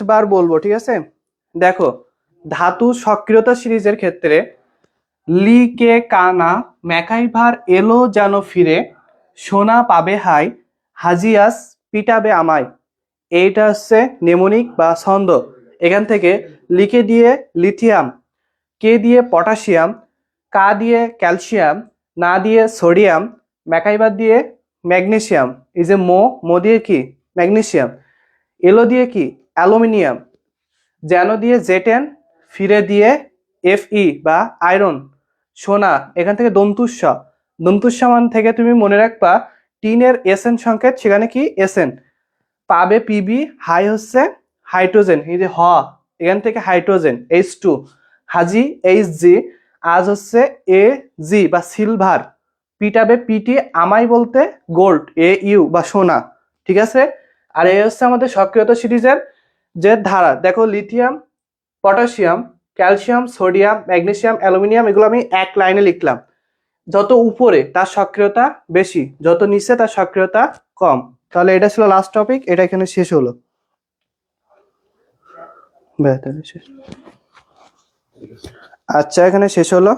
বার বলব, ঠিক আছে? দেখো, ধাতু সক্রিয়তা সিরিজের ক্ষেত্রে লি কে কানা ম্যাকাইভার এলো যেন ফিরে, সোনা পাবে হাই, হাজিয়াস পিটাবে আমায়। এইটা হচ্ছে নেমোনিক বা ছন্দ। এখান থেকে লিকে দিয়ে লিথিয়াম কে দিয়ে পটাশিয়াম কা দিয়ে ক্যালসিয়াম না দিয়ে সোডিয়াম ম্যাকাইভার দিয়ে ম্যাগনেসিয়াম এই যে মো মো দিয়ে কি? ম্যাগনেসিয়াম এলো দিয়ে কি? অ্যালুমিনিয়াম, যেন দিয়ে জেটেন ফিরে দিয়ে এফই বা আয়রন, সোনা, এখান থেকে দন্তুস্ব দন্তুস্বামান থেকে তুমি মনে রাখবা, টিনের এসএন সংকেত, সেখানে কি এসএন? পাবে পিবি হাই হচ্ছে হাইড্রোজেন, এই যে হ, এখান থেকে হাইড্রোজেন এইচ টু হাজি এইচ জি আজ হচ্ছে এ জি বা সিলভার। পিটাবে পিটি আমাই বলতে গোল্ড এ ইউ বা সোনা, ঠিক আছে? আর এই হচ্ছে আমাদের সক্রিয়তা সিরিজের যে ধারা, দেখো lithium potassium calcium sodium magnesium aluminium এগুলো আমি এক লাইনে লিখলাম। যত উপরে, তার সক্রিয়তা বেশি, যত নিচে, তার সক্রিয়তা কম। তাহলে এটা ছিল লাস্ট টপিক এটা এখানে শেষ হলো। আচ্ছা এখানে শেষ হলো।